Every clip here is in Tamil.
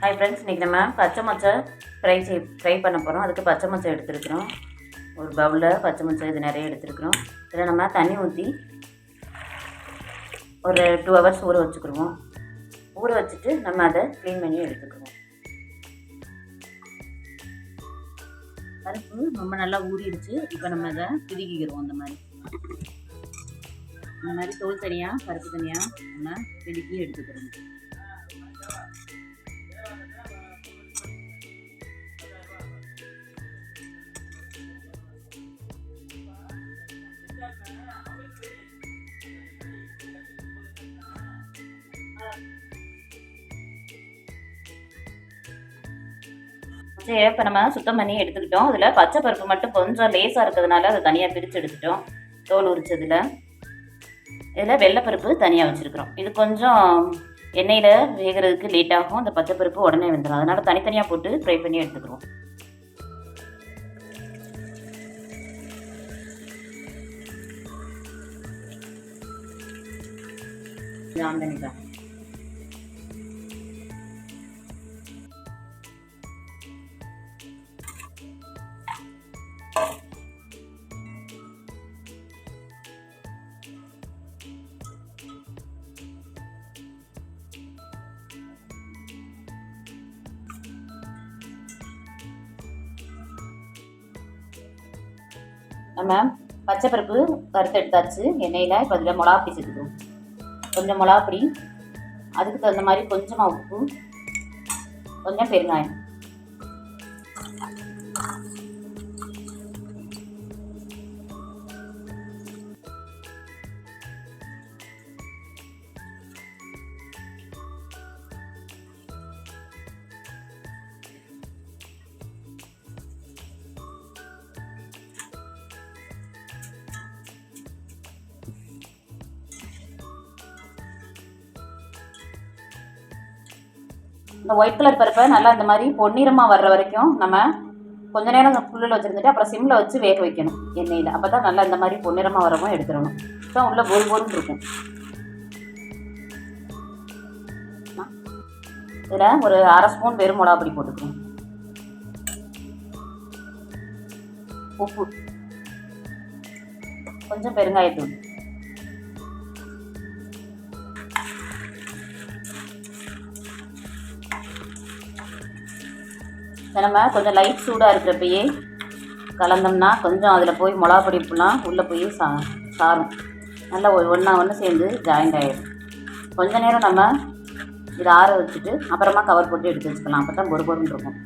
ஹாய் ஃப்ரெண்ட்ஸ் இன்றைக்கி நம்ம பச்சை மொச்சை ஃப்ரை செய் ஃப்ரை பண்ண போகிறோம் அதுக்கு பச்சை மொச்சை எடுத்துருக்குறோம். ஒரு பவுலில் பச்சை மொச்சை இது நிறைய எடுத்துருக்குறோம். இதில் நம்ம தண்ணி ஊற்றி ஒரு டூ ஹவர்ஸ் ஊற வச்சுக்கிடுவோம். ஊற வச்சுட்டு நம்ம அதை க்ளீன் பண்ணி எடுத்துக்குவோம் பருப்பு ரொம்ப நல்லா ஊறிடுச்சு. இப்போ நம்ம அதை பிதுக்கிக்கிறோம் அந்த மாதிரி. இந்த மாதிரி தோல் தனியாக பருப்பு தனியாக நம்ம பிதுக்கி எடுத்துக்கிறோம் சரி இப்போ நம்ம சுத்தம் பண்ணி எடுத்துக்கிட்டோம். அதில் பச்சை பருப்பு மட்டும் கொஞ்சம் லேசாக இருக்கிறதுனால அதை தனியாக பிரித்து எடுத்துட்டோம். தோல் உரிச்சதில். இதில் வெள்ளைப்பருப்பு தனியாக வச்சுருக்குறோம். இது கொஞ்சம் எண்ணெயில் வேகிறதுக்கு லேட் ஆகும். அந்த பச்சை பருப்பு உடனே வந்துடும் அதனால் தனித்தனியாக போட்டு ஃப்ரை பண்ணி எடுத்துக்கிறோம். ஆந்தனிக்கா நம்ம பச்சை பருப்பு வறுத்து எடுத்தாச்சு. எண்ணெயில் இப்போ அதில் மிளகா பொடி கொஞ்சம் மிளகா பொடி அதுக்கு தகுந்த மாதிரி கொஞ்சமாக உப்பு கொஞ்சம் பெருங்காயம். இந்த ஒயிட் கலர் பருப்பை நல்லா இந்த மாதிரி பொன்னிறமாக வர்ற வரைக்கும் நம்ம கொஞ்ச நேரம் ஃபுல்லில் வச்சுருந்துட்டு அப்புறம் சிம்மில் வச்சு வேக வைக்கணும் எண்ணெயில். அப்போ தான் நல்லா இந்த மாதிரி பொன்னிறமாக வரவும் எடுத்துடணும். ஸோ உள்ளே பொறு பொருன்னு இருக்கும். இதில் ஒரு அரை ஸ்பூன் வெறும் மிளகா பொடி போட்டுக்கணும். உப்பு. கொஞ்சம் பெருங்காயத்தூள். இதை நம்ம கொஞ்சம் லைட் சூடாக இருக்கிறப்பயே கலந்தோம்னா கொஞ்சம் அதில் போய் மிளகா பொடிப்புலாம் உள்ளே போய் சா சாரும். நல்லா ஒன்றா ஒன்று சேர்ந்து ஜாயிண்ட் ஆகிடும் கொஞ்ச நேரம் நம்ம இதை ஆற வச்சுட்டு அப்புறமா கவர் போட்டு எடுத்து வச்சுக்கலாம். அப்போ தான் பொறு பொருன்னு இருக்கும்.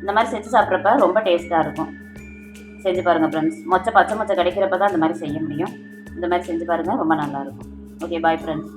இந்த மாதிரி செஞ்சு சாப்பிட்றப்ப ரொம்ப டேஸ்ட்டாக இருக்கும். செஞ்சு பாருங்கள் ஃப்ரெண்ட்ஸ் மொச்சை பச்சை மொச்சை கிடைக்கிறப்ப தான் இந்த மாதிரி செய்ய முடியும். இந்த மாதிரி செஞ்சு பாருங்கள் ரொம்ப நல்லாயிருக்கும் ஓகே பாய் ஃப்ரெண்ட்ஸ்